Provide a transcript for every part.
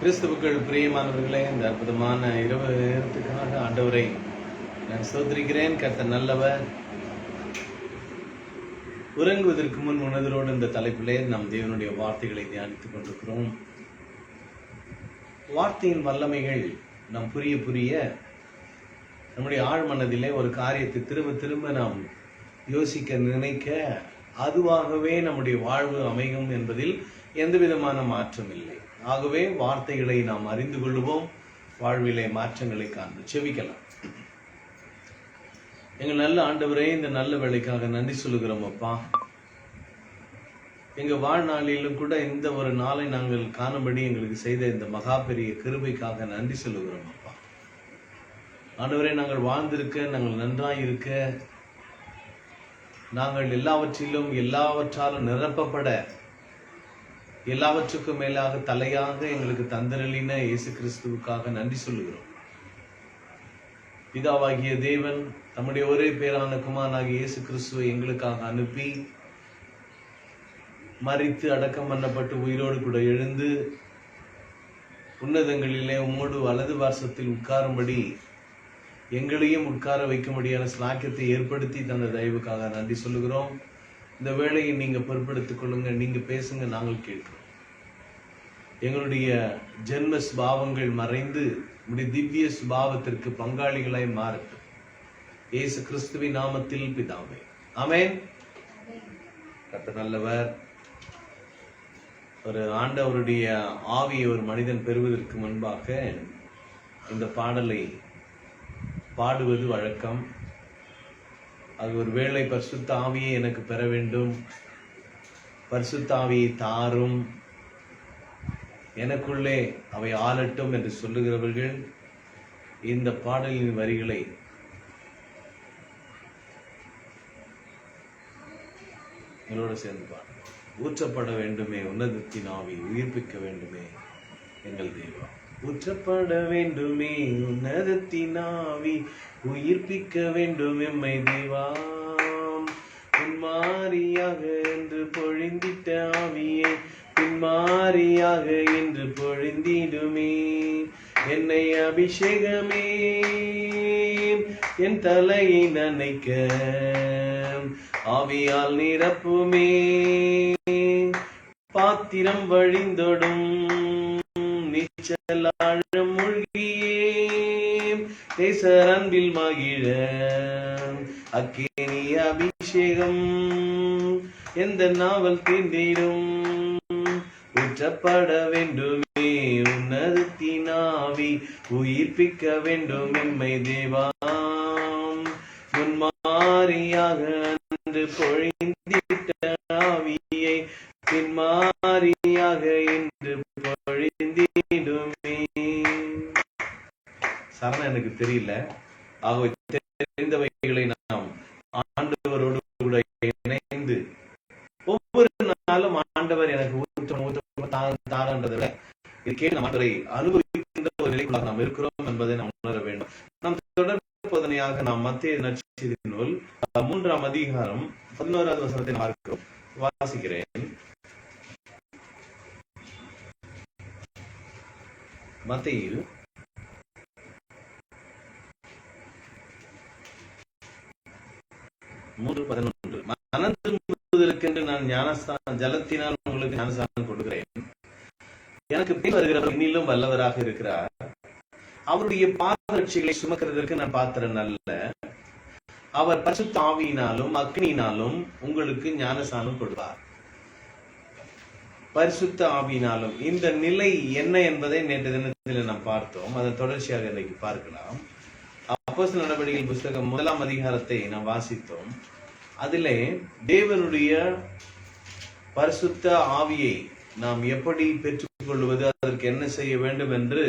கிறிஸ்துவுக்கள் பிரியமானவர்களே இந்த அற்புதமான இரவு நேரத்துக்காக ஆண்டவரை நான் சோதரிக்கிறேன் கத்த நல்லவர். உறங்குவதற்கு முன் உணர்தலோடு இந்த தலைப்பிலே நாம் தேவனுடைய வார்த்தைகளை தியானித்துக் கொண்டிருக்கிறோம். வார்த்தையின் வல்லமைகள் நாம் புரிய புரிய நம்முடைய ஆழ்மனதிலே ஒரு காரியத்தை திரும்ப திரும்ப நாம் யோசிக்க நினைக்க அதுவாகவே நம்முடைய வாழ்வு அமையும் என்பதில் எந்த விதமான மாற்றம் இல்லை ஆகவே வார்த்தைகளை நாம் அறிந்து கொள்வோம் வாழ்விலே மாற்றங்களை காண்பு செவிக்கலாம். எங்கள் நல்ல ஆண்டவரே இந்த நல்ல வேலைக்காக நன்றி சொல்லுகிறோம் அப்பா. எங்க வாழ்நாளிலும் கூட இந்த ஒரு நாளை நாங்கள் காணும்படி எங்களுக்கு செய்த இந்த மகா பெரிய கிருபைக்காக நன்றி சொல்லுகிறோம் அப்பா. ஆண்டவரே நாங்கள் வாழ்ந்திருக்க நாங்கள் நன்றாய் இருக்க நாங்கள் எல்லாவற்றிலும் எல்லாவற்றாலும் நிரப்பப்பட எல்லாவற்றுக்கும் மேலாக தலையாக எங்களுக்கு தந்தரலின இயேசு கிறிஸ்துவுக்காக நன்றி சொல்லுகிறோம். பிதாவாகிய தேவன் தம்முடைய ஒரே பேரான குமாரனாகிய இயேசு கிறிஸ்துவை எங்களுக்காக அனுப்பி மறித்து அடக்கம் பண்ணப்பட்டு உயிரோடு கூட எழுந்து உன்னதங்களிலே உம்மோடு வலது வாசத்தில் உட்காரும்படி எங்களையும் உட்கார வைக்கும்படியான ஸ்லாக்கியத்தை ஏற்படுத்தி தந்த தயவுக்காக நன்றி சொல்லுகிறோம். இந்த வேலையை நீங்க பொறுப்பெடுத்துக் கொள்ளுங்க நீங்க பேசுங்க நாங்கள் கேட்கிறோம். எங்களுடைய ஜென்ம சுபாவங்கள் மறைந்து உடைய திவ்ய சுபாவத்திற்கு பங்காளிகளாய் மாறட்டும் இயேசு கிறிஸ்துவின் நாமத்தில் பிதாமே ஆமேன். கத்த நல்லவர். ஒரு ஆண்டவருடைய ஆவியை ஒரு மனிதன் பெறுவதற்கு முன்பாக இந்த பாடலை பாடுவது வழக்கம். அது ஒரு வேளை பரிசுத்த ஆவியை எனக்கு பெற வேண்டும். பரிசுத்தாவியை தாரும். எனக்குள்ளே அவை ஆளட்டும் என்று சொல்லுகிறவர்கள் இந்த பாடலின் வரிகளை எங்களோடு சேர்ந்து பாடு. ஊற்றப்பட வேண்டுமே உன்னதத்தின் ஆவி உயிர்ப்பிக்க வேண்டுமே எங்கள் தெய்வம் ஊற்றப்பட வேண்டுமே உன்னதத்தின் ஆவி உயிர்ப்பிக்க வேண்டும் எம்மை தேவாம் பின்மாரியாக என்று பொழிந்திட்ட ஆவியே பின்மாரியாக என்று பொழிந்திடுமே. என்னை அபிஷேகமே என் தலையை நனைக்க. ஆவியால் நிரப்புமே பாத்திரம் வழிந்தொடும் நீச்சலாழம் மூழ்கியே நேசர் அன்பில் மகிழ அக்கேனி அபிஷேகம். எந்த நாவல் தீண்டிடும் ஊற்றப்பட வேண்டுமே உன்னதத்தினாவி. உயிர்ப்பிக்க வேண்டும் எம்மை தேவாம் முன்மாரியாக அன்று பொழிந்திட்ட ஆவியை பின்மாரியாக இன்று சரணம் எனக்கு தெரியல. ஆகவே தெரிந்தவைகளை நாம் ஆண்டவரோடு கூட இணைந்து ஒவ்வொரு நாளும் ஆண்டவர் எனக்கு ஊற்றம் ஊற்றம் தாரன்றதை விட இது கேட்டு நம் ஆண்டவரை அனுபவிக்கின்ற ஒரு நிலைக்குள்ளாக நாம் இருக்கிறோம் என்பதை நாம் உணர வேண்டும். நாம் தொடர் போதனையாக நாம் மத்திய நற்செய்தி நூல் மூன்றாம் அதிகாரம் பதினோராவது வசனத்தை நாம் பார்க்கிறோம். வாசிக்கிறேன். மத்தியில் மூன்று பதினொன்று. மனம் நான் ஞானஸ்தானம் ஜலத்தினால் உங்களுக்கு ஞானஸ்தானம் கொடுக்கிறேன். எனக்கு பின் வருகிறவர் இன்னிலும் வல்லவராக இருக்கிறார். அவருடைய பாதரட்சிகளை சுமக்கிறதற்கு நான் பாத்திரன் அல்ல. அவர் பசு தாவியினாலும் அக்னியினாலும் உங்களுக்கு ஞானஸ்தானம் கொடுப்பார். பரிசுத்த ஆவியினாலும் இந்த நிலை என்ன என்பதை நேற்று தினத்தில் நாம் பார்த்தோம். அதன் தொடர்ச்சியாக இன்றைக்கு பார்க்கலாம். அப்போஸ் நடவடிக்கைகள் புஸ்தகம் முதலாம் அதிகாரத்தை நாம் வாசித்தோம். அதிலே தேவனுடைய பரிசுத்த ஆவியை நாம் எப்படி பெற்றுக்கொள்வது அதற்கு என்ன செய்ய வேண்டும் என்று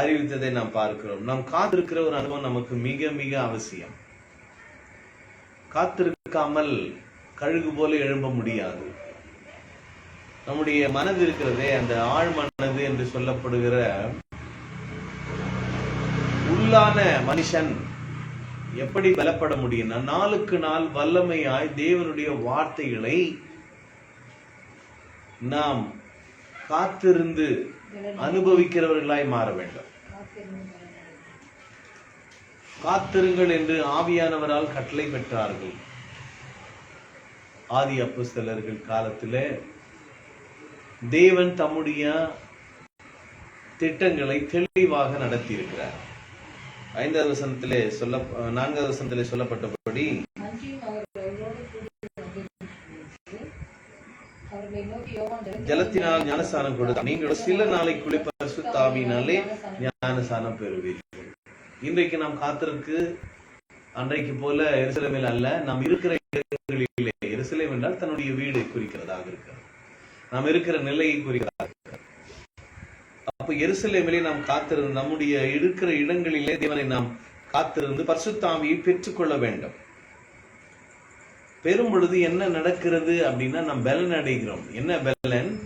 அறிவித்ததை நாம் பார்க்கிறோம். நாம் காத்திருக்கிற ஒரு அனுபவம் நமக்கு மிக மிக அவசியம். காத்திருக்காமல் கழுகு போல எழும்ப முடியாது. நம்முடைய மனது இருக்கிறதே அந்த ஆழ் மனது என்று சொல்லப்படுகிற உள்ளான மனுஷன் எப்படி பலப்பட முடியும்னா நாளுக்கு நாள் வல்லமையாய் தேவனுடைய வார்த்தைகளை நாம் காத்திருந்து அனுபவிக்கிறவர்களாய் மாற வேண்டும். காத்திருங்கள் என்று ஆவியானவரால் கட்டளை பெற்றார்கள். ஆதி அப்போஸ்தலர்கள் காலத்திலே தேவன் தம்முடைய திட்டங்களை தெளிவாக நடத்தி இருக்கிறார் ஐந்தாவது வசனத்திலே சொல்ல நான்காவது வசனத்திலே சொல்லப்பட்டபடி ஜலத்தினால் ஞானஸ்தானம் கொடுத்தார் நீங்கள் சில நாளைக்குள்ளே பரிசுத்தாவினாலே ஞானஸ்தானம் பெறுவீர்கள். இன்றைக்கு நாம் காத்திருக்கு அன்றைக்கு போல எரிசலமில் அல்ல நாம் இருக்கிற இடங்களிலே. எரிசலம் என்றால் தன்னுடைய வீடு குறிக்கிறதாக இருக்கிறது. நாம் இருக்கிற நிலையை குறிக்கிறார் அப்ப எருசலேமிலே நாம் காத்திருந்து நம்முடைய இருக்கிற இடங்களிலே தேவனை நாம் காத்திருந்து பரிசுத்தாமியை பெற்றுக்கொள்ள வேண்டும். பெறும் பொழுது என்ன நடக்கிறது அப்படின்னா நாம் பலன் அடைகிறோம். என்ன பலன்?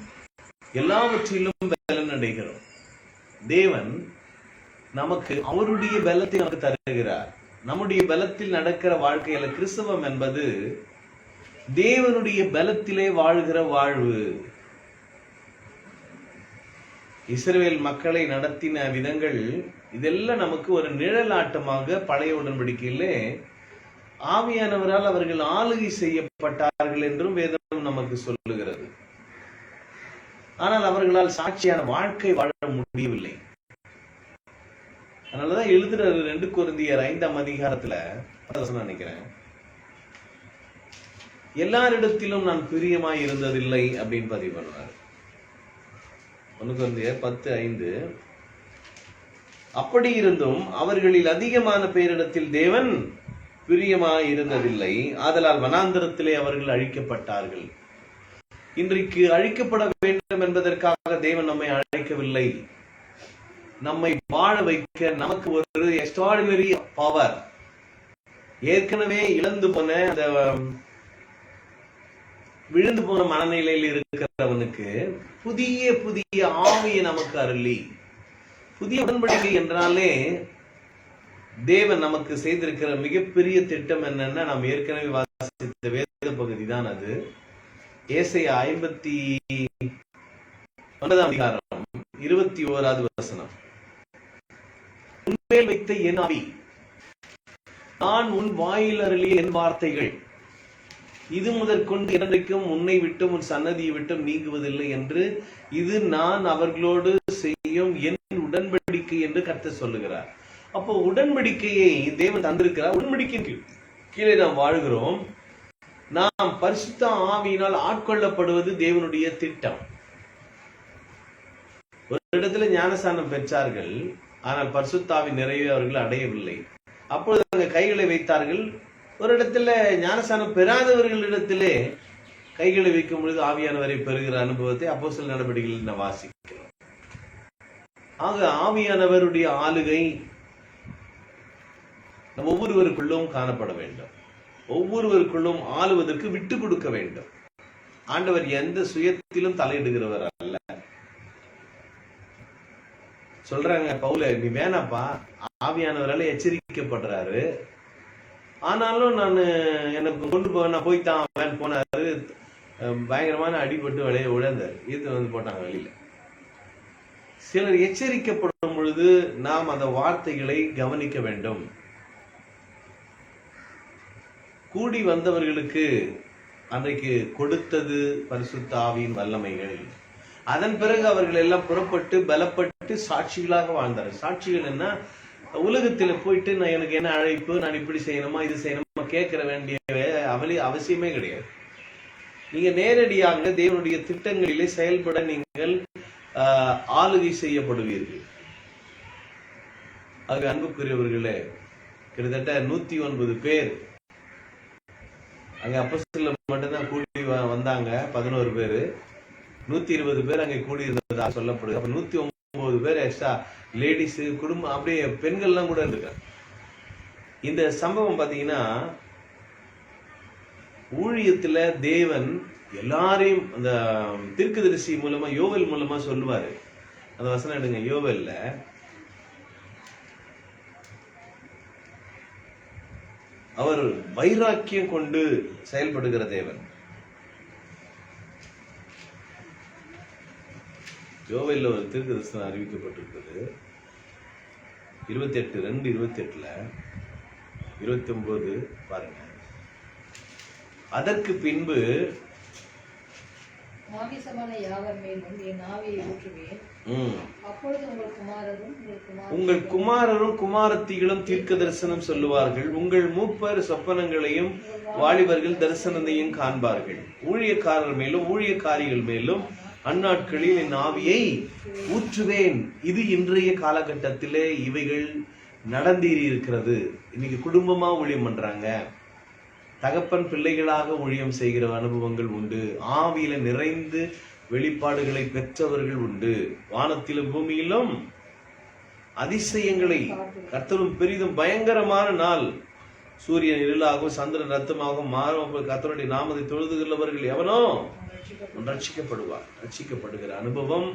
எல்லாவற்றிலும் பலன் அடைகிறோம். தேவன் நமக்கு அவருடைய பலத்தை நமக்கு தருகிறார். நம்முடைய பலத்தில் நடக்கிற வாழ்க்கையில கிறிஸ்தவம் என்பது தேவனுடைய பலத்திலே வாழ்கிற வாழ்வு. இஸ்ரேல் மக்களை நடத்தின விதங்கள் இதெல்லாம் நமக்கு ஒரு நிழலாட்டமாக பழைய உடன்படிக்கையிலே ஆவியானவரால் அவர்கள் ஆளுகை செய்யப்பட்டார்கள் என்றும் வேதம் நமக்கு சொல்லுகிறது. ஆனால் அவர்களால் சாட்சியான வாழ்க்கை வாழ முடியவில்லை. அதனாலதான் எழுதுறாரு ரெண்டு குருந்தியர் ஐந்தாம் அதிகாரத்துல நினைக்கிறேன். எல்லாரிடத்திலும் நான் பிரியமாய் இருந்ததில்லை அப்படின்னு பதிவு பண்ணுவார். ஒன்று பத்து ஐந்து. அப்படி இருந்தும் அவர்களில் அதிகமான பேரிடத்தில் தேவன் பிரியமாய் இருந்ததில்லை ஆதலால் வனாந்தரத்திலே அவர்கள் அழிக்கப்பட்டார்கள். இன்றைக்கு அழிக்கப்பட வேண்டும் என்பதற்காக தேவன் நம்மை அழைக்கவில்லை. நம்மை வாழ வைக்க நமக்கு ஒரு எக்ஸ்ட்ராடினரி பவர் ஏற்கனவே இழந்து போன அந்த விழுந்து போன மனநிலையில் இருக்கிறவனுக்கு புதிய புதிய ஆவியை நமக்கு அருளி. புதிய உடன்படிக்கை என்றாலே தேவன் நமக்கு செய்திருக்கிற மிகப்பெரிய திட்டம் என்னன்னா நாம் ஏற்கனவே வாசித்த வேத பகுதி தான் அது. ஏசைய ஐம்பத்தி ஒன்பதாம் அதிகாரம் இருபத்தி ஓராவது வசனம். உன்மேல் வைத்த என் ஆவி நான் உன் வாயில் அருளிய என் வார்த்தைகள் இது முதற்கொண்டு என்றைக்கும் உன்னை விட்டும் உன் சன்னதியை விட்டும் நீங்குவதில்லை என்று இது நான் அவர்களோடு செய்யும் என் உடன்படிக்கை என்று கர்த்தர் சொல்லுகிறார். அப்போ உடன்படிக்கையை தேவன் தந்திருக்கிறார். உடன்படிக்கையின் கீழ் கீழே நாம் வாழ்கிறோம். நாம் பரிசுத்த ஆவியினால் ஆட்கொள்ளப்படுவது தேவனுடைய திட்டம். ஒரு இடத்துல ஞானஸ்தானம் பெற்றார்கள். ஆனால் பரிசுத்தாவின் நிறைய அவர்கள் அடையவில்லை. அப்பொழுது அங்க கைகளை வைத்தார்கள். ஒரு இடத்துல ஞானசானம் பெறாதவர்களிடத்திலே கைகளை வைக்கும் பொழுது ஆவியானவரை பெறுகிற அனுபவத்தை அப்போ சில நடவடிக்கைகளில் நான் வாசிக்கிறோம் ஆக ஆவியானவருடைய ஆளுகை நம் ஒவ்வொருவருக்குள்ளும் காணப்பட வேண்டும். ஒவ்வொருவருக்குள்ளும் ஆளுவதற்கு விட்டு கொடுக்க வேண்டும். ஆண்டவர் எந்த சுயத்திலும் தலையிடுகிறவர் அல்ல. சொல்றாங்க பவுல நீ வேணாப்பா ஆவியானவரால எச்சரிக்கப்படுறாரு. ஆனாலும் நான் எனக்கு கொண்டு போக நான் போய்த்தான் வேன் போனாரு. பயங்கரமான அடிபட்டு விளைய உழந்தார். இது வந்து போட்டாங்க வெளியில. சிலர் எச்சரிக்கப்படும் பொழுது நாம் அந்த வார்த்தைகளை கவனிக்க வேண்டும். கூடி வந்தவர்களுக்கு அன்றைக்கு கொடுத்தது பரிசுத்த ஆவியின் வல்லமைகள். அதன் பிறகு அவர்கள் எல்லாம் புறப்பட்டு பலப்பட்டு சாட்சிகளாக வாழ்ந்தார்கள். சாட்சிகள் என்ன? உலகத்துல போயிட்டு நான் எனக்கு என்ன அழைப்பு நான் இப்படி செய்யணுமா இது செய்யணுமா கேட்கற வேண்டிய அவலி அவசியமே கிடையாது. நீங்க நேரடியாக தேவனுடைய திட்டங்களிலே செயல்பட நீங்கள் ஆளுகை செய்யப்படுவீர்கள். ஆக அன்புக்குரியவர்களே கிட்டத்தட்ட நூத்தி ஒன்பது பேர் அங்க அப்போஸ்தலர் மட்டும்தான் கூடி வ- வந்தாங்க பதினோரு பேரு. நூத்தி இருபது பேர் அங்க கூடி இருந்ததாக சொல்லப்படுது. அப்ப நூத்தி ஐம்பது பேர் எக்ஸ்ட்ரா லேடிஸ் குடும்பம் அப்படியே பெண்கள்லாம் கூட இருந்திருக்காங்க. இந்த சம்பவம் பாத்தீங்கன்னா ஊழியத்துல தேவன் எல்லாரையும் அந்த தீர்க்கதரிசி மூலமா யோவல் மூலமா சொல்லுவாரு. அந்த வசனம் எடுங்க யோவலில். அவர் வைராக்கியம் கொண்டு செயல்படுகிற தேவன். யோவையில் ஒரு தீர்க்க தரிசனம் அறிவிக்கப்பட்டிருக்குது இருபத்தி எட்டு ரெண்டு இருபத்தி எட்டுல இருபத்தி ஒன்பது பாருங்க அதற்கு பின்பு உங்கள் குமாரரும் குமாரத்திகளும் தீர்க்க தரிசனம் சொல்லுவார்கள். உங்கள் மூப்பர் சொப்பனங்களையும் வாலிபர்கள் தரிசனத்தையும் காண்பார்கள். ஊழியக்காரர் மேலும் ஊழியக்காரிகள் மேலும் அந்நாட்களில் என் ஆவியை ஊற்றுவேன். இது இன்றைய காலகட்டத்திலே இவைகள் நடந்தேறி இருக்கிறது இன்னைக்கு குடும்பமா ஊழியம் பண்றாங்க. தகப்பன் பிள்ளைகளாக ஊழியம் செய்கிற அனுபவங்கள் உண்டு. ஆவியில நிறைந்து வெளிப்பாடுகளை பெற்றவர்கள் உண்டு. வானத்திலும் பூமியிலும் அதிசயங்களை கத்தரும் பெரிதும் பயங்கரமான நாள். சூரியன் இருளாகவும் சந்திரன் ரத்தமாகவும் மாறும். கத்தருடைய நாமதை நாமத்தை தொழுதுகிறவர்கள் எவனோ? ரட்சிக்கப்படுவார். ரட்சிக்கப்படுகிற அனுபவம்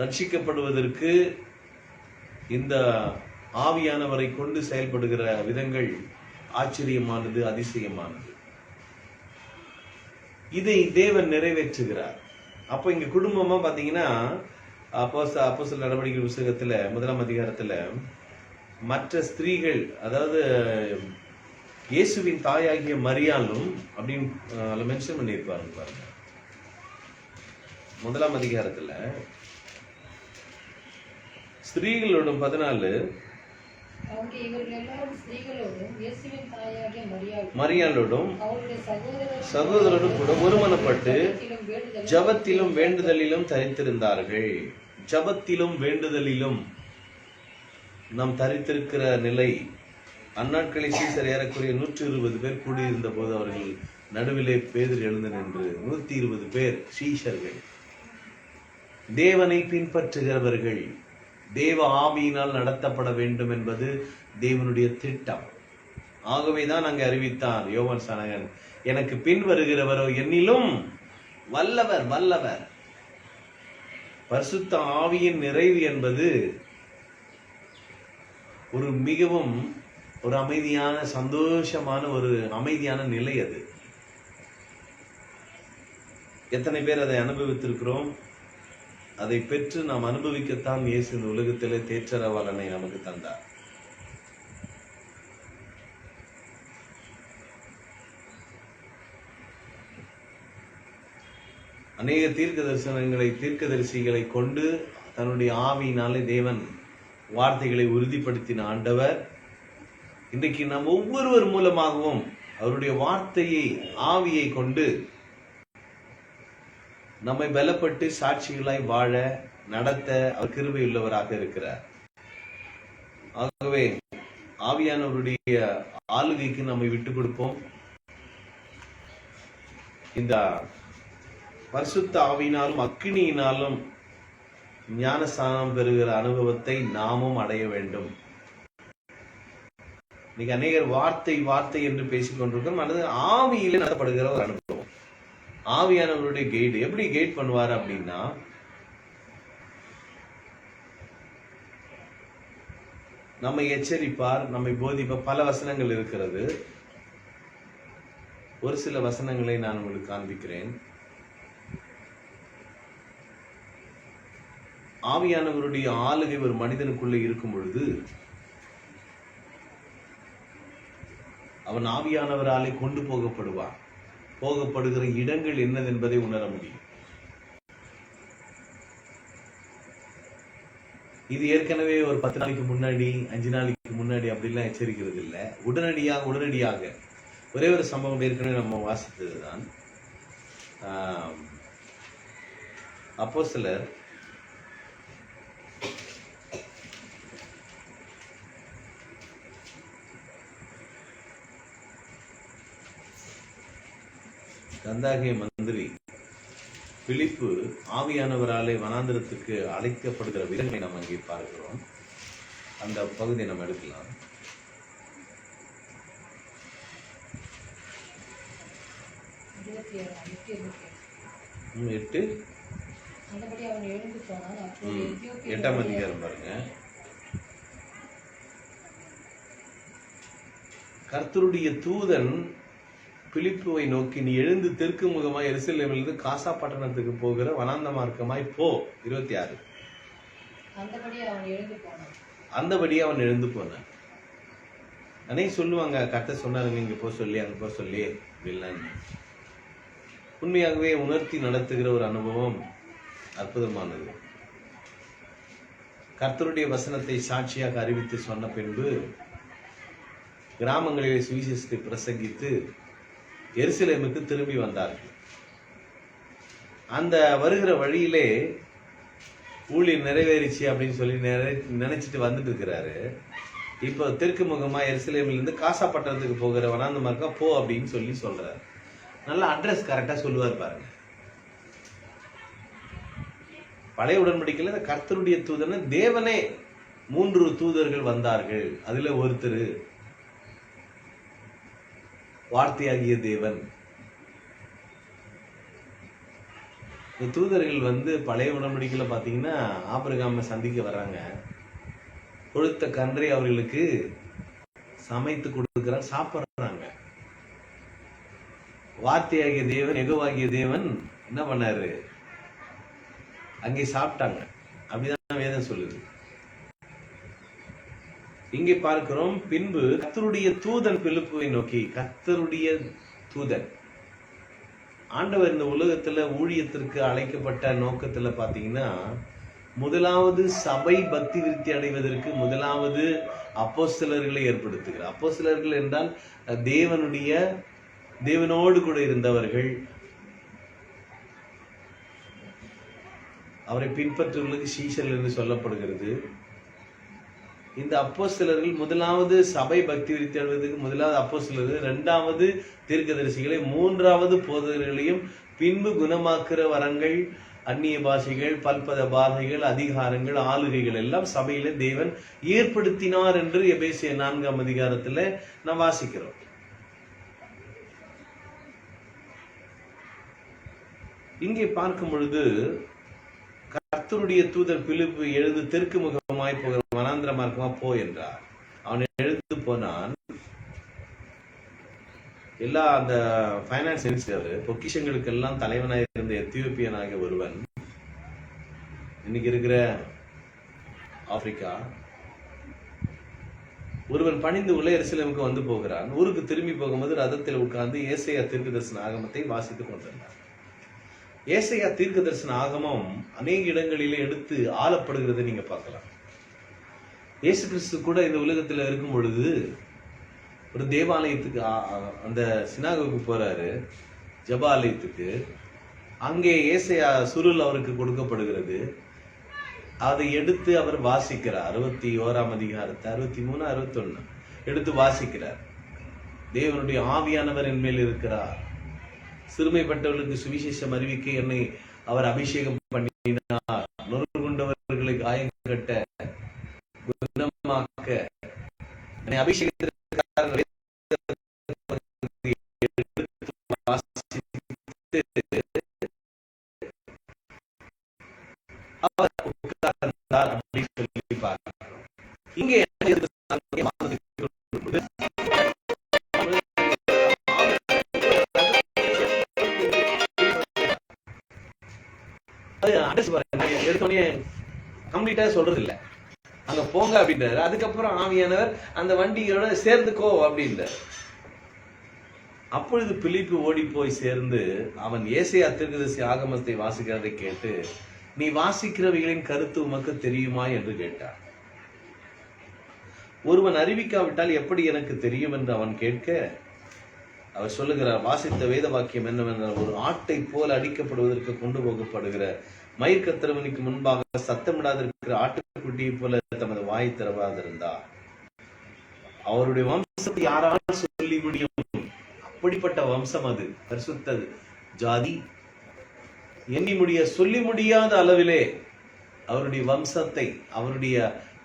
ரட்சிக்கப்படுவதற்கு இந்த ஆவியானவரை கொண்டு செயல்படுகிற விதங்கள் ஆச்சரியமானது அதிசயமானது. இதை தேவன் நிறைவேற்றுகிறார். அப்போ இங்க குடும்பமா பாத்தீங்கன்னா அப்போ அப்போ சில நடவடிக்கை புஸ்தகத்துல முதலாம் அதிகாரத்துல மற்ற ஸ்திரீகள் அதாவது இயேசுவின் தாயாகிய மரியாலும் அப்படின்னு அதில் மென்ஷன் பண்ணியிருப்பாருங்க பாருங்க. முதலாம் அதிகாரத்துல ஸ்திரீகளோடும் பதினாலு மரியாளோடும் சகோதரரும் கூட ஒருமனப்பட்டு ஜபத்திலும் வேண்டுதலிலும் தரித்திருந்தார்கள். ஜபத்திலும் வேண்டுதலிலும் நாம் தரித்திருக்கிற நிலை அந்நாட்களில் சீசர் ஏறக்குறைய நூற்றி இருபது பேர் கூடியிருந்த போது அவர்கள் நடுவிலே பேதர் எழுந்து நின்று நூத்தி இருபது பேர் சீஷர்கள் தேவனை பின்பற்றுகிறவர்கள் தேவ ஆவியினால் நடத்தப்பட வேண்டும் என்பது தேவனுடைய திட்டம். ஆகவேதான் அங்கே அறிவித்தார் யோவன் சனகன் எனக்கு பின் வருகிறவரோ என்னிலும் வல்லவர் வல்லவர். பரிசுத்த ஆவியின் நிறைவு என்பது ஒரு மிகவும் ஒரு அமைதியான சந்தோஷமான ஒரு அமைதியான நிலை அது. எத்தனை பேர் அதை அனுபவித்திருக்கிறோம்? அதை பெற்று நாம் அனுபவிக்கத்தான் இயேசு இந்த உலகத்திலே தேற்றரவாளனை நமக்கு தந்தார். அநேக தீர்க்க தரிசனங்களை தீர்க்க தரிசிகளை கொண்டு தன்னுடைய ஆவியினாலே தேவன் வார்த்தைகளை உறுதிப்படுத்தின ஆண்டவர். இன்றைக்கு நாம் ஒவ்வொருவர் மூலமாகவும் அவருடைய வார்த்தையை ஆவியை கொண்டு நம்மை பலப்பட்டு சாட்சிகளாய் வாழ நடத்த அவர் கிருபையுள்ளவராக இருக்கிறார். ஆகவே ஆவியானவருடைய ஆளுகைக்கு நம்மை விட்டு கொடுப்போம். இந்த பரிசுத்த ஆவியினாலும் அக்கினியினாலும் ஞானஸ்தானம் பெறுகிற அனுபவத்தை நாமும் அடைய வேண்டும். இன்னைக்கு அநேகர் வார்த்தை வார்த்தை என்று பேசிக்கொண்டிருக்கிறோம் அல்லது ஆவியிலே நடத்தப்படுகிற ஒரு அனுபவம். ஆவியானவருடைய கைடு எப்படி கைட் பண்ணுவார் அப்படின்னா நம்மை எச்சரிப்பார் நம்மை போதிப்பார் பல வசனங்கள் இருக்கிறது. ஒரு சில வசனங்களை நான் உங்களுக்கு காண்பிக்கிறேன். ஆவியானவருடைய ஆளுகை ஒரு மனிதனுக்குள்ளே இருக்கும் பொழுது அவன் ஆவியானவராலே கொண்டு போகப்படுவான். போகப்படுகிற இடங்கள் என்னதென்பதை உணர முடியும். இது ஏற்கனவே ஒரு பத்து நாளைக்கு முன்னாடி அஞ்சு நாளைக்கு முன்னாடி அப்படிலாம் எச்சரிக்கிறது இல்லை. உடனடியாக உடனடியாக. ஒரே ஒரு சம்பவம் ஏற்கனவே நம்ம வாசித்தது தான் அப்போ சிலர் கந்தாகிய மந்திரி பிலிப்பு ஆவியானவராலே வனாந்திரத்துக்கு அழைக்கப்படுகிற விதங்களை நம்ம இங்கே பார்க்கிறோம். அந்த பகுதியை நம்ம எடுக்கலாம். எட்டு எட்டாம் அதிகாரம் பாருங்க. கர்த்தருடைய தூதன் பிலிப்புவை நோக்கி நீ எழுந்து தெற்கு முகமாய் எருசலேமிலிருந்து காசா பட்டணத்துக்கு போகிற வனாந்த மார்க்கமாய் போ. இருபத்தி ஆறு. அந்தபடி அவன் எழுந்து போனான். அந்தபடியே அவன் எழுந்து போனான். அன்னைக்கு சொல்லுவாங்க கத்த சொன்னாரு நீங்க போ சொல்லி அங்க போ சொல்லி அப்படின்லாம். உண்மையாகவே உணர்த்தி நடத்துகிற ஒரு அனுபவம் அற்புதமானது. கர்த்தருடைய வசனத்தை சாட்சியாக அறிவித்து சொன்ன பின்பு கிராமங்களிலே சுவிசேஷத்தை பிரசங்கித்து எருசலேமுக்கு திரும்பி வந்தார்கள் அந்த வருகிற வழியிலே ஊழியர் நிறைவேறிச்சு அப்படின்னு சொல்லி நிறை நினைச்சிட்டு வந்துட்டு இருக்கிறாரு இப்போ தெற்கு முகமா எருசலேம்லேருந்து காசா பட்டணத்துக்கு போகிற வனாந்த மார்க்கா போ அப்படின்னு சொல்லி சொல்றாரு. நல்ல அட்ரஸ் கரெக்டா சொல்லுவார் பாருங்க. பழைய உடன்படிக்கையில் இந்த கர்த்தருடைய தூதர்னு தேவனே மூன்று தூதர்கள் வந்தார்கள். அதுல ஒருத்தர் வார்த்தையாகிய தேவன். இந்த தூதர்கள் வந்து பழைய உடன்படிக்கையில் பார்த்தீங்கன்னா ஆபிரகாமை சந்திக்க வர்றாங்க. கொழுத்த கன்றை அவர்களுக்கு சமைத்து கொடுக்கிறார் சாப்பிட்றாங்க. வார்த்தையாகிய தேவன் எகுவாகிய தேவன் என்ன பண்ணாரு? அங்கே சாப்பிட்டாங்க. அப்படிதான் வேதம் சொல்லுது. இங்கே பார்க்கிறோம் பின்பு கத்தருடைய தூதன் பிலிப்புவை நோக்கி கத்தருடைய தூதன். ஆண்டவர் இந்த உலகத்துல ஊழியத்திற்கு அழைக்கப்பட்ட நோக்கத்துல பாத்தீங்கன்னா முதலாவது சபை பக்தி விருத்தி அடைவதற்கு முதலாவது அப்போ சிலர்களை ஏற்படுத்துகிறார். அப்போ சிலர்கள் என்றால் தேவனுடைய தேவனோடு கூட இருந்தவர்கள். அவரை பின்பற்றுவர்களுக்கு சீசல் என்று சொல்லப்படுகிறது. இந்த அப்போஸ்தலர்கள் முதலாவது சபை பக்தி விருத்தி அடைவதற்கு முதலாவது அப்போஸ்தலர்கள் இரண்டாவது தீர்க்கதரிசிகளை மூன்றாவது போதகர்களையும் பின்பு குணமாக்குற வரங்கள் அந்நிய பாஷைகள் பல்பத பாதைகள் அதிகாரங்கள் ஆளுகைகள் எல்லாம் சபையில தேவன் ஏற்படுத்தினார் என்று எபேசிய நான்காம் அதிகாரத்துல நாம் வாசிக்கிறோம். இங்கே பார்க்கும் பொழுது கர்த்தருடைய தூதர் பிலிப்பு எழுந்து தெற்கு முகம் மார்க்கமாய் போகிற வனாந்திர மார்க்கமா போ என்றார். அவன் எழுந்து போனான். எல்லா அந்த ஃபைனான்ஸ் மினிஸ்டர் பொக்கிஷங்களுக்கெல்லாம் தலைவனாக இருந்த எத்தியோப்பியனாக ஒருவன் இன்னைக்கு இருக்கிற ஆப்பிரிக்கா ஒருவன் பணிந்து உள்ள எருசலேமுக்கு வந்து போகிறான். ஊருக்கு திரும்பி போகும்போது ரதத்தில் உட்கார்ந்து ஏசையா தீர்க்க தரிசன ஆகமத்தை வாசித்துக் கொண்டிருந்தான். ஏசையா தீர்க்க தரிசன ஆகமம் அநேக இடங்களிலே எடுத்து ஆளப்படுகிறதை நீங்க பார்க்கலாம். இயேசு கிறிஸ்து கூட இந்த உலகத்துல இருக்கும் பொழுது ஒரு தேவாலயத்துக்கு அந்த சினாகுக்கு போகிறாரு ஜபாலயத்துக்கு. அங்கே ஏசையா சுருள் அவருக்கு கொடுக்கப்படுகிறது. அதை எடுத்து அவர் வாசிக்கிறார். அறுபத்தி ஓராம் அதிகாரத்தை அறுபத்தி மூணு அறுபத்தொன்னு. எடுத்து வாசிக்கிறார். தேவனுடைய ஆவியானவர் என் மேல் இருக்கிறார். சிறுமைப்பட்டவர்களுக்கு சுவிசேஷம் அறிவிக்க என்னை அவர் அபிஷேகம் பண்ணினார். நொறு கொண்டவர்களை காயங்கட்ட கட்ட என்னை அவர் உட்கார்ந்தார் அப்படின்னு சொல்லி பார்க்கிறோம். இங்கே அது அட்ரஸ் பாருங்க எடுத்தோடனே கம்ப்ளீட்டா சொல்றது இல்ல அங்க போங்க அப்படின்றாரு அதுக்கப்புறம் ஆவியானவர் அந்த வண்டியோட சேர்ந்துக்கோ அப்படின்றார். அப்பொழுது பிலிப்பு ஓடி போய் சேர்ந்து அவன் ஏசையா தீர்க்கதரிசி ஆகமத்தை வாசிக்கிறதை கேட்டு நீ வாசிக்கிறவைகளின் கருத்து உமக்கு தெரியுமா? என்று கேட்டான் ஒருவன் அறிவிக்காவிட்டால் எப்படி எனக்கு தெரியும் என்று அவன் கேட்க அவர் சொல்லுகிறார் வாசித்த வேத வாக்கியம் என்னவென்றால் ஒரு ஆட்டை போல அடிக்கப்படுவதற்கு கொண்டு போகப்படுகிற மயிர்கத்திரவனுக்கு முன்பாக சத்தமிடாதிருக்கிற ஆட்டுக்குட்டியை போல தமது வாய் திறவாதிருந்தார். அவருடைய வம்சத்தை யாரால் சொல்லி முடியும்? அப்படிப்பட்ட வம்சம் அது பரிசுத்தது ஜாதி. எண்ணி முடிய சொல்லி முடியாத அளவிலே அவருடைய வம்சத்தை அவருடைய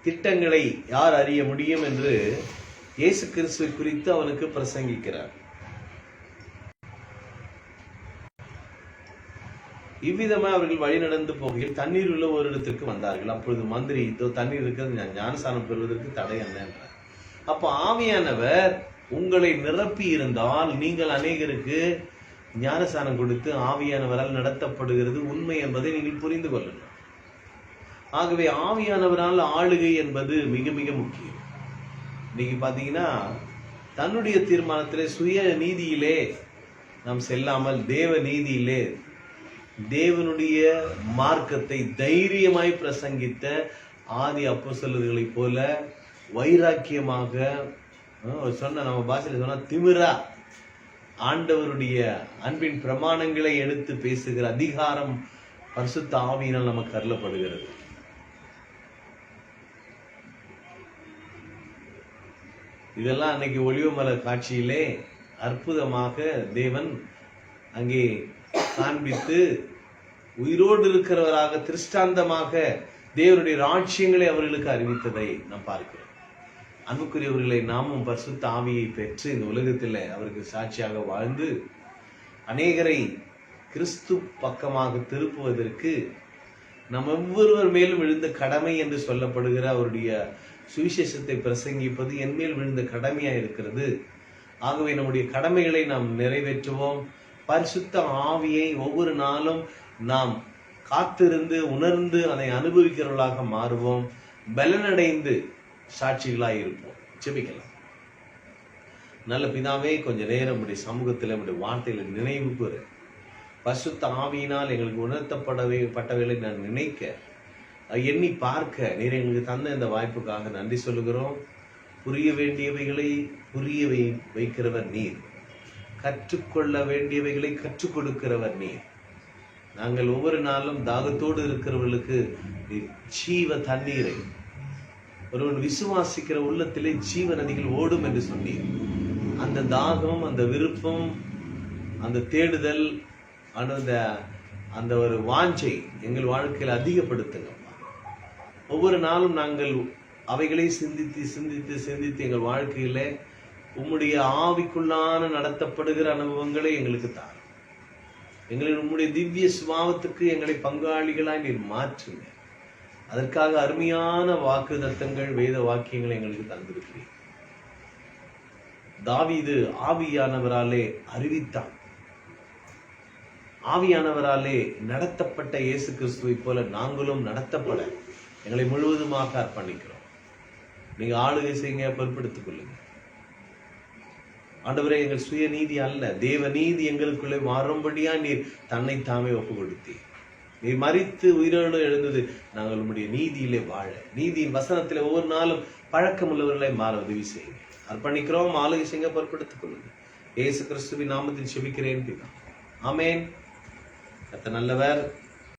திட்டங்களை யார் அறிய முடியும் என்று இயேசு கிறிஸ்துவை குறித்து அவனுக்கு பிரசங்கிக்கிறார். இவ்விதமாக அவர்கள் வழி நடந்து போகையில் தண்ணீர் உள்ள ஒரு இடத்திற்கு வந்தார்கள். அப்பொழுது மந்திரி இதோ தண்ணீர் இருக்கிறது ஞானசானம் பெறுவதற்கு தடை என்ன? என்றார். அப்போ ஆவியானவர் உங்களை நிரப்பி இருந்தால் நீங்கள் அநேகருக்கு ஞானசானம் கொடுத்து ஆவியானவரால் நடத்தப்படுகிறது உண்மை என்பதை நீங்கள் புரிந்து கொள்ளணும் ஆகவே ஆவியானவரால் ஆளுகை என்பது மிக மிக முக்கியம். இன்னைக்கு பார்த்தீங்கன்னா தன்னுடைய தீர்மானத்திலே சுய நீதியிலே நாம் செல்லாமல் தேவ நீதியிலே தேவனுடைய மார்க்கத்தை தைரியமாய் பிரசங்கித்த ஆதி அப்போஸ்தலர்களைப் போல வைராக்கியமாக சொன்ன நம்ம பாஷையில் சொன்னால் திமிரா. ஆண்டவருடைய அன்பின் பிரமாணங்களை எடுத்து பேசுகிற அதிகாரம் பரிசுத்த ஆவியினால் நமக்கு அருளப்படுகிறது. இதெல்லாம் அன்னைக்கு ஒளிவமலர் காட்சியிலே அற்புதமாக தேவன் அங்கே காண்பித்து உயிரோடு இருக்கிறவராக திருஷ்டாந்தமாக தேவனுடைய ராட்சியங்களை அவர்களுக்கு அறிவித்ததை நாம் பார்க்கிறோம். அன்புக்குரியவர்களை நாமும் பசு ஆவியை பெற்று இந்த உலகத்தில் அவருக்கு சாட்சியாக வாழ்ந்து அநேகரை கிறிஸ்து பக்கமாக திருப்புவதற்கு நம் ஒவ்வொருவர் மேலும் விழுந்த கடமை என்று சொல்லப்படுகிற அவருடைய சுவிசேஷத்தை பிரசங்கிப்பது என் மேல் விழுந்த கடமையா இருக்கிறது. ஆகவே நம்முடைய கடமைகளை நாம் நிறைவேற்றுவோம். பரிசுத்த ஆவியை ஒவ்வொரு நாளும் நாம் காத்திருந்து உணர்ந்து அதை அனுபவிக்கிறவர்களாக மாறுவோம். பலனடைந்து சாட்சிகளாக இருப்போம். செபிக்கலாம் நல்ல பிதாவே கொஞ்ச நேரம் உடைய சமூகத்தில் உடைய வார்த்தையில நினைவு கூற. பசுத்த ஆவியினால் எங்களுக்கு உணர்த்தப்படவே பட்டவைகளை நான் நினைக்க எண்ணி பார்க்க நீர் எங்களுக்கு தந்த இந்த வாய்ப்புக்காக நன்றி சொல்லுகிறோம். புரிய வேண்டியவைகளை புரிய வை வைக்கிறவர் நீர். கற்றுக்கொள்ள வேண்டியவைகளை கற்றுக் கொடுக்கிறவர் நீர். நாங்கள் ஒவ்வொரு நாளும் தாகத்தோடு இருக்கிறவர்களுக்கு ஜீவ தண்ணீரை ஒருவன் விசுவாசிக்கிற உள்ளத்திலே ஜீவ நதிகள் ஓடும் என்று சொன்னீர் அந்த தாகம் அந்த விருப்பம் அந்த தேடுதல் அந்த அந்த ஒரு வாஞ்சை எங்கள் வாழ்க்கையில் அதிகப்படுத்துங்கப்பா ஒவ்வொரு நாளும் நாங்கள் அவைகளை சிந்தித்து சிந்தித்து சிந்தித்து எங்கள் வாழ்க்கையில் உம்முடைய ஆவிக்குள்ளான நடத்தப்படுகிற அனுபவங்களை எங்களுக்கு தாரும் எங்களை உம்முடைய திவ்ய சுபாவத்துக்கு எங்களை பங்காளிகளாய் நீர் மாற்றுங்க. அதற்காக அருமையான வாக்கு தத்தங்கள் வேத வாக்கியங்களை எங்களுக்கு தந்திருக்கிறீர்கள் தாவீது ஆவியானவராலே அறிவித்தான். ஆவியானவராலே நடத்தப்பட்ட இயேசு கிறிஸ்துவை போல நாங்களும் நடத்தப்பட எங்களை முழுவதுமாக அர்ப்பணிக்கிறோம். நீங்க ஆளுகை செய்யுங்க பொறுப்பெடுத்துக் கொள்ளுங்க. ஆண்டவரே எங்கள் சுய நீதி அல்ல. தேவ நீதி எங்களுக்குள்ளே மாறும்படியா நீர் தன்னை தாமே ஒப்பு கொடுத்தீர் நீர் மறித்து உயிரோடு எழுந்தது நாங்கள் உம்முடைய நீதியிலே வாழ. நீதியின் வசனத்திலே ஒவ்வொரு நாளும் பழக்கமுள்ளவர்களை மாற உதவி செய்யுங்க. அர்ப்பணிக்கிறோம் ஆளுகை செய்ய கொள்ளுங்க இயேசு கிறிஸ்துவின் நாமத்தில் செபிக்கிறேன் பிதா. ஆமென். கத்த நல்லவர்.